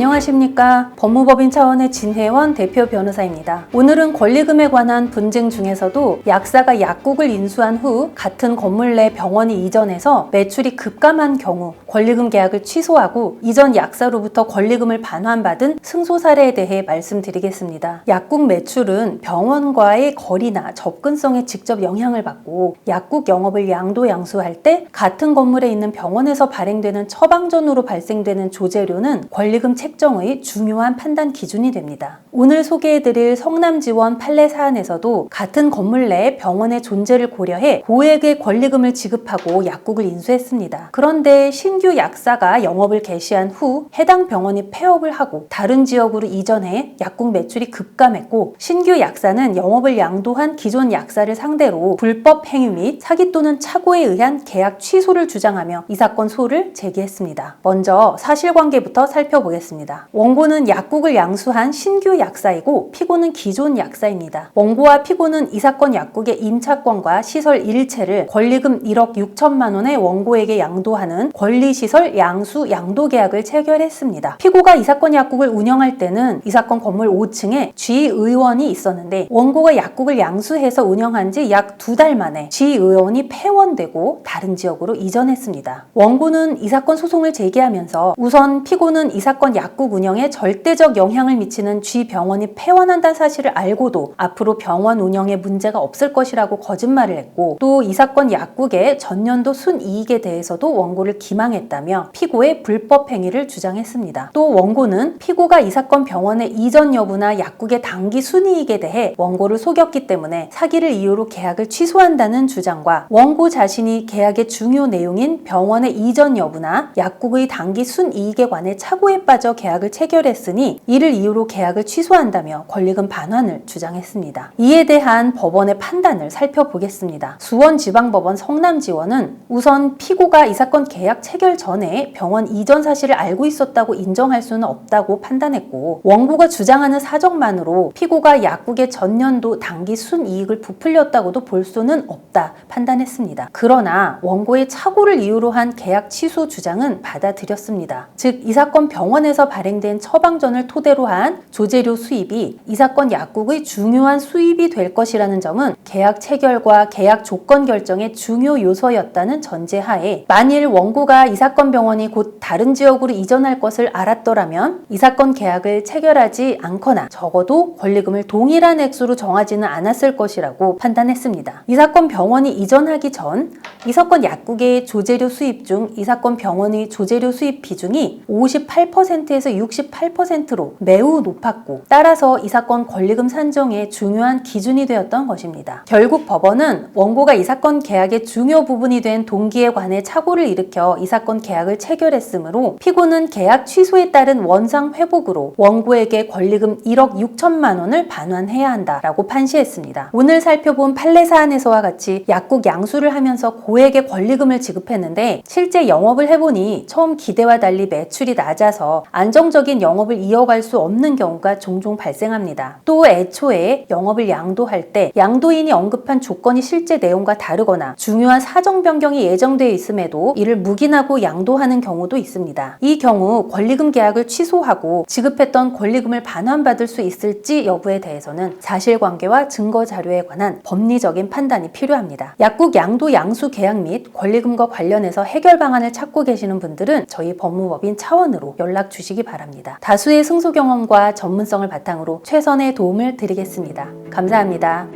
안녕하십니까. 법무법인 차원의 진혜원 대표 변호사입니다. 오늘은 권리금에 관한 분쟁 중에서도 약사가 약국을 인수한 후 같은 건물 내 병원이 이전해서 매출이 급감한 경우 권리금 계약을 취소하고 이전 약사로부터 권리금을 반환받은 승소 사례에 대해 말씀드리겠습니다. 약국 매출은 병원과의 거리나 접근성에 직접 영향을 받고 약국 영업을 양도 양수할 때 같은 건물에 있는 병원에서 발행되는 처방전으로 발생되는 조제료는 권리금 책 정의 중요한 판단 기준이 됩니다. 오늘 소개해드릴 성남지원 판례 사안에서도 같은 건물 내 병원의 존재를 고려해 고액의 권리금을 지급하고 약국을 인수했습니다. 그런데 신규 약사가 영업을 개시한 후 해당 병원이 폐업을 하고 다른 지역으로 이전해 약국 매출이 급감했고 신규 약사는 영업을 양도한 기존 약사를 상대로 불법 행위 및 사기 또는 착오에 의한 계약 취소를 주장하며 이 사건 소를 제기했습니다. 먼저 사실관계부터 살펴보겠습니다. 원고는 약국을 양수한 신규 약사이고 피고는 기존 약사입니다. 원고와 피고는 이 사건 약국의 임차권과 시설 일체를 권리금 1억 6천만 원의 원고에게 양도하는 권리시설 양수 양도 계약을 체결했습니다. 피고가 이 사건 약국을 운영할 때는 이 사건 건물 5층에 쥐의원이 있었는데 원고가 약국을 양수해서 운영한 지 약 두 달 만에 쥐의원이 폐원되고 다른 지역으로 이전했습니다. 원고는 이 사건 소송을 제기하면서 우선 피고는 이 사건 약국 운영에 절대적 영향을 미치는 쥐 병원이 폐원한다는 사실을 알고도 앞으로 병원 운영에 문제가 없을 것이라고 거짓말을 했고 또 이 사건 약국의 전년도 순이익에 대해서도 원고를 기망했다며 피고의 불법 행위를 주장했습니다. 또 원고는 피고가 이 사건 병원의 이전 여부나 약국의 단기 순이익에 대해 원고를 속였기 때문에 사기를 이유로 계약을 취소한다는 주장과 원고 자신이 계약의 중요 내용인 병원의 이전 여부나 약국의 단기 순이익에 관해 착오에 빠져 계약을 체결했으니 이를 이유로 계약을 취소한다며 권리금 반환을 주장했습니다. 이에 대한 법원의 판단을 살펴보겠습니다. 수원지방법원 성남지원은 우선 피고가 이 사건 계약 체결 전에 병원 이전 사실을 알고 있었다고 인정할 수는 없다고 판단했고 원고가 주장하는 사정만으로 피고가 약국의 전년도 단기 순이익을 부풀렸다고도 볼 수는 없다 판단했습니다. 그러나 원고의 착오를 이유로 한 계약 취소 주장은 받아들였습니다. 즉 이 사건 병원에서 발행된 처방전을 토대로 한 조제료 수입이 이 사건 약국의 중요한 수입이 될 것이라는 점은 계약 체결과 계약 조건 결정의 중요 요소였다는 전제하에 만일 원고가 이 사건 병원이 곧 다른 지역으로 이전할 것을 알았더라면 이 사건 계약을 체결하지 않거나 적어도 권리금을 동일한 액수로 정하지는 않았을 것이라고 판단했습니다. 이 사건 병원이 이전하기 전 이 사건 약국의 조제료 수입 중 이 사건 병원의 조제료 수입 비중이 58%에 서 68%로 매우 높았고 따라서 이 사건 권리금 산정의 중요한 기준이 되었던 것입니다. 결국 법원은 원고가 이 사건 계약의 중요 부분이 된 동기에 관해 착오를 일으켜 이 사건 계약을 체결했으므로 피고는 계약 취소에 따른 원상 회복으로 원고에게 권리금 1억 6천만 원을 반환해야 한다라고 판시했습니다. 오늘 살펴본 판례 사안에서와 같이 약국 양수를 하면서 고액의 권리금을 지급했는데 실제 영업을 해보니 처음 기대와 달리 매출이 낮아서 안정적인 영업을 이어갈 수 없는 경우가 종종 발생합니다. 또 애초에 영업을 양도할 때 양도인이 언급한 조건이 실제 내용과 다르거나 중요한 사정 변경이 예정되어 있음에도 이를 묵인하고 양도하는 경우도 있습니다. 이 경우 권리금 계약을 취소하고 지급했던 권리금을 반환받을 수 있을지 여부에 대해서는 사실관계와 증거 자료에 관한 법리적인 판단이 필요합니다. 약국 양도 양수 계약 및 권리금과 관련해서 해결 방안을 찾고 계시는 분들은 저희 법무법인 차원으로 연락 주 시기 바랍니다. 다수의 승소 경험과 전문성을 바탕으로 최선의 도움을 드리겠습니다. 감사합니다.